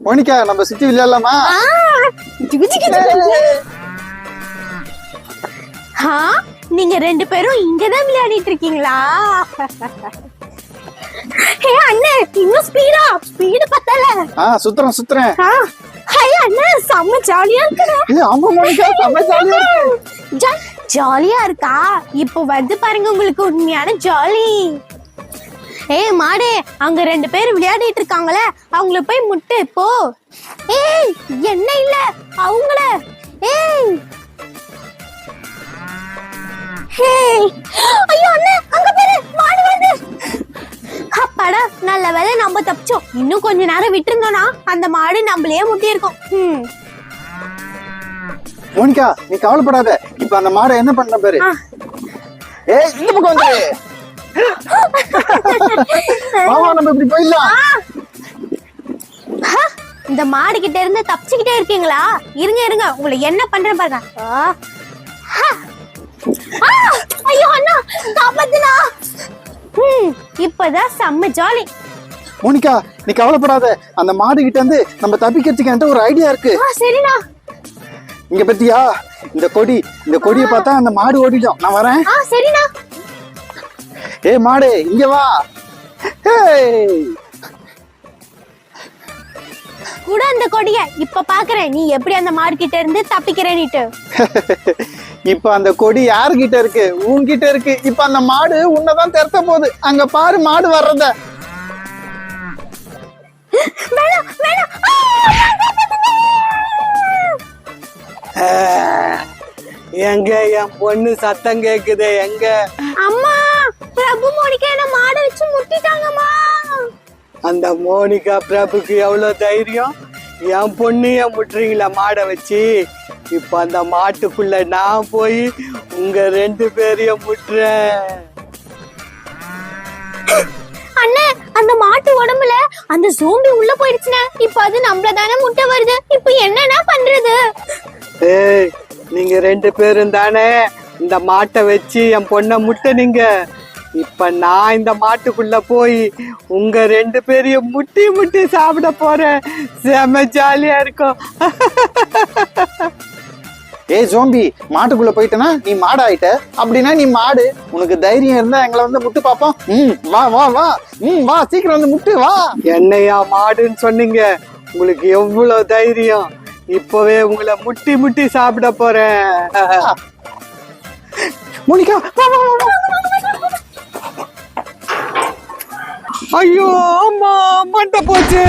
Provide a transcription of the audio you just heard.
Monica நம்ம சுத்தி விளையாடலாமா. ஆ, நீங்க ரெண்டு பேரும் இங்கதான் விளையாடிட்டு இருக்கீங்களா? ஹே அண்ணே இன்னும் ஸ்பீடா ஸ்பீடு பத்தல. ஆ சுத்துறேன் சுத்துறேன். ஹே அண்ணே செம்ம ஜாலியா இருக்குடா. ஏய், ஆமா மோனிகா செம்ம ஜாலியா இருக்கு. ஜா- ஜாலியா இருக்கா? இப்போ வந்து பாருங்க உங்களுக்கு உண்மையான ஜாலி ஏய் மாடே அங்க ரெண்டு பேர் விளையாடிட்டு இருக்காங்களே அவங்கள போய் முட்டு போ. ஏய் என்ன இல்ல அவங்கள. ஏய். ஹேய் ஐயோ அண்ணே அங்க பாரு மாடு வந்து. அப்பாடா நல்ல வேளை நம்ம தப்பிச்சோம். இன்னும் கொஞ்ச நேரம் விட்டுருந்தோம்னா அந்த மாடு நம்மளையே முட்டி இருக்கும் ம். மோனிகா நீ கவலைப்படாத. இப்ப அந்த மாடை என்ன பண்ண பாரு. ஏய் இந்த பக்கம் வந்து. மாமா நம்ம இப்படி போயிடலாம். ஹ! இந்த மாடு கிட்ட இருந்து தப்பிச்சுக்கிட்டே இருக்கீங்களா? இருங்க இருங்க. உங்களை என்ன பண்றேன் பாருங்க. ஆ! ஹ! ஆ! ஐயோ அண்ணா காப்பாத்துனா ம் இப்பதான் செம்ம ஜாலி மோனிகா நீ கவலைப்படாத. அந்த மாடு கிட்ட இருந்து நம்ம தப்பிக்கிறதுக்கு என்கிட்ட ஒரு ஐடியா இருக்கு. சரிண்ணா. இங்க பத்தியா? இந்த கொடி இந்த கொடியை பார்த்தா அந்த மாடு ஓடிடும். நான் வரேன். சரிண்ணா. ஏய் மாடு இங்க வா. கூட அந்த கொடிய. இப்ப பாக்குறேன். நீ எப்படி அந்த மாடு கிட்ட இருந்து தப்பிக்கிறேன்னுட்டு. இப்ப அந்த கொடி யாருகிட்ட இருக்கு? உன்கிட்ட இருக்கு. இப்ப அந்த மாடு உன்னதான் திறத்த போகுது. அங்க பாரு மாடு வர்றத! எங்க என் பொண்ணு சத்தம் கேக்குதே எங்க? அம்மா பிரபு மோனிகா என்ன மாடு வச்சு முட்டிட்டாங்கம்மா. அந்த மோனிகா பிரபுக்கு எவ்வளவு தைரியம்? என் பொண்ணைய முட்டுறீங்களா மாடை வச்சு? இப்ப அந்த மாட்டுக்குள்ள நான் போய் உங்க ரெண்டு பேரையும் முட்டுறேன். அண்ணே அந்த மாட்டு உடம்புல அந்த சோம்பி உள்ள போயிடுச்சுனே இப்ப அது நம்மள தானே முட்டை வருது. இப்ப என்னன்னா பண்றது? ஏய் நீங்க ரெண்டு பேரும் தானே இந்த மாட்டை வச்சு என் பொண்ணை முட்டுனீங்க. இப்ப நான் இந்த மாட்டுக்குள்ள போய் உங்க ரெண்டு பேரையும் முட்டி முட்டி சாப்பிட போறேன். செம ஜாலியா இருக்கும். ஏய் ஜோம்பி மாட்டுக்குள்ள போயிட்டனா? நீ மாடு ஆயிட்ட அப்படின்னா நீ மாடு. உனக்கு தைரியம் இருந்தா எங்களை வந்து முட்டு பாப்போம் ம் வா வா வா. ம் வா சீக்கிரம் வந்து முட்டு வா. என்னையா மாடுன்னு சொன்னீங்க? உங்களுக்கு எவ்வளவு தைரியம்? இப்பவே உங்களை முட்டி முட்டி சாப்பிட போறேன். மோனிகா வா வா வா, ஐயோ அம்மா மண்ட போச்சு.